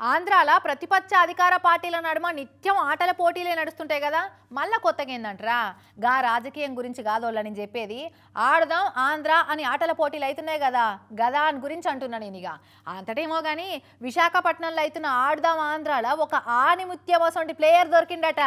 ఆంధ్రాల ప్రతిపక్ష అధికార పార్టీల నడుమ నిత్యం ఆటల పోటీలే నడుస్తుంటాయి కదా. మళ్ళా కొత్తగా ఏందంటరా? గా రాజకీయం గురించి కాదోళ్ళ నేను చెప్పేది. ఆడదాం ఆంధ్ర అని ఆటల పోటీలు అవుతున్నాయి కదా. గదా అని గురించి అంటున్నా నేను ఇక అంతటేమో కానీ విశాఖపట్నంలో అవుతున్న ఆడదాం ఆంధ్రాలో ఒక ఆనిముత్యం అసంటి ప్లేయర్ దొరికిండట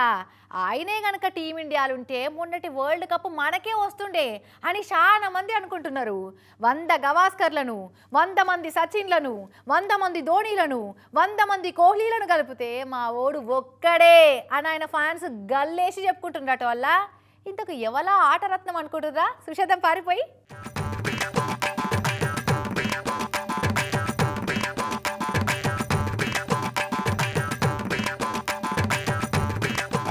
ఆయనే గనక టీమిండియాలు ఉంటే మొన్నటి వరల్డ్ కప్ మనకే వస్తుండే అని చాలా మంది అనుకుంటున్నారు. వంద గవాస్కర్లను వంద మంది సచిన్లను వంద మంది ధోనీలను వంద మంది కోహ్లీలను కలిపితే మా ఓడు ఒక్కడే అని ఆయన ఫ్యాన్స్ గల్లేసి చెప్పుకుంటున్నట్టు వల్ల ఇంతకు ఎవలా ఆటరత్నం అనుకుంటురా సుషేదం పారిపోయి.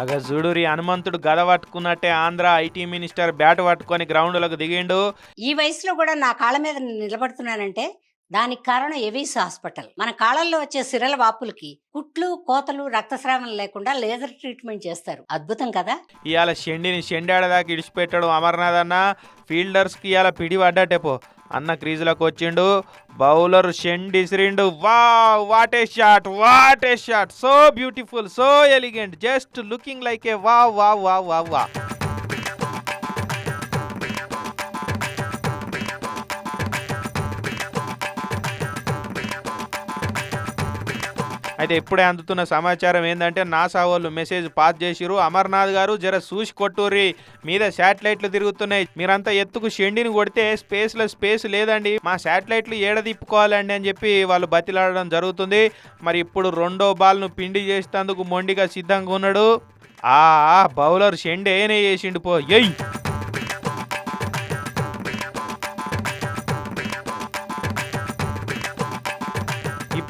అగ చూడురి హనుమంతుడు గద పట్టుకున్నట్టే ఆంధ్ర ఐటీ మినిస్టర్ బ్యాట్ పట్టుకొని గ్రౌండ్లకు దిగిండు. ఈ వయసులో కూడా నా కాళ్ళ మీద నిలబడుతున్నానంటే దానికి కారణం ఎవిస్ హాస్పిటల్. మన కాళ్ళల్లో వచ్చే సిరల వాపులకి కుట్లు కోతలు రక్తస్రావం లేకుండా లేజర్ ట్రీట్మెంట్ చేస్తారు. అద్భుతం కదా? ఇవాళ షెండిని షెండాడదాకా ఇడిచిపెట్టడం అమర్నాథ్ అన్న ఫీల్డర్స్కి ఇవాళ పిడి పడ్డటేపో అన్న క్రీజులకు వచ్చిండు బౌలర్ షెండ్ ఇసిరిండు. వా what a shot what a shot. So beautiful so elegant just looking like a వా వా వా వా వా అయితే ఇప్పుడే అందుతున్న సమాచారం ఏంటంటే నాసా వాళ్ళు మెసేజ్ పాస్ చేసిరు అమర్నాథ్ గారు జర చూసి కొట్టుర్రి. మీద శాటిలైట్లు తిరుగుతున్నాయి. మీరంతా ఎత్తుకు షెండిని కొడితే స్పేస్లో స్పేస్ లేదండి. మా శాటిలైట్లు ఏడ తిప్పుకోవాలండి అని చెప్పి వాళ్ళు బతిలాడడం జరుగుతుంది. మరి ఇప్పుడు రెండో బాల్ను పిండి చేసేందుకు మొండిగా సిద్ధంగా ఉన్నాడు. ఆ ఆ, బౌలర్ షెండి ఏనే చేసిండు పో. ఎయ్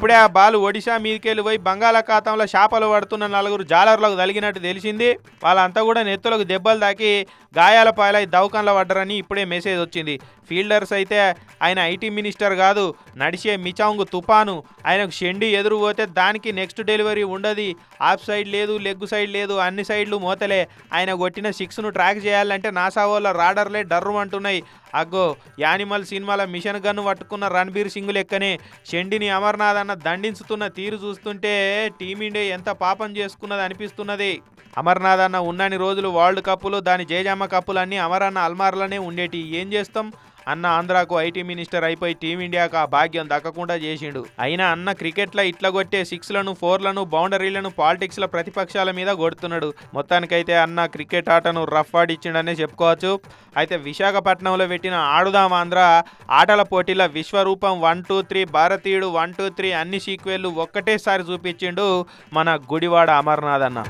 ఇప్పుడే ఆ బాలు ఒడిశా మీదకెళ్ళి పోయి బంగాళాఖాతంలో చేపలు పడుతున్న నలుగురు జాలర్లకు తలిగినట్టు తెలిసింది. వాళ్ళంతా కూడా నెత్తులకు దెబ్బలు తాకి గాయాల పాలై దవకంలో పడ్డరని ఇప్పుడే మెసేజ్ వచ్చింది. ఫీల్డర్స్ అయితే ఆయన ఐటీ మినిస్టర్ కాదు నడిచే మిచాంగ్ తుపాను. ఆయనకు షెండి ఎదురు పోతే దానికి నెక్స్ట్ డెలివరీ ఉండదు. ఆఫ్ సైడ్ లేదు లెగ్ సైడ్ లేదు అన్ని సైడ్లు మోతలే. ఆయన కొట్టిన సిక్స్ను ట్రాక్ చేయాలంటే నాసా వాళ్ళ రాడర్లే డర్రు అంటున్నాయి అగ్గో యానిమల్ సినిమాల మిషన్ గన్ను పట్టుకున్న రణబీర్ సింగ్ లెక్కనే. షెండిని అమర్నాథ్ అన్న దండించుతున్న తీరు చూస్తుంటే టీమిండియా ఎంత పాపం చేసుకున్నది అనిపిస్తున్నది. అమర్నాథ్ అన్న ఉన్నన్ని రోజులు వరల్డ్ కప్పులు దాని జయజామ కప్పులు అన్నీ అన్న అల్మార్లనే ఉండేటి. ఏం చేస్తాం? అన్న ఆంధ్రాకు ఐటీ మినిస్టర్ అయిపోయి టీమిండియాకు ఆ భాగ్యం దక్కకుండా చేసిండు. అయినా అన్న క్రికెట్లో ఇట్లా కొట్టే సిక్స్లను ఫోర్లను బౌండరీలను పాలిటిక్స్ల ప్రతిపక్షాల మీద కొడుతున్నాడు. మొత్తానికైతే అన్న క్రికెట్ ఆటను రఫ్ ఆడిచ్చిండనే చెప్పుకోవచ్చు. అయితే విశాఖపట్నంలో పెట్టిన ఆడుదాం ఆంధ్ర ఆటల పోటీల Vishwaroopam one two three Bharateeyudu one two three అన్ని సీక్వెళ్ళు ఒక్కటేసారి చూపించిండు మన గుడివాడ అమర్నాథ్ అన్న.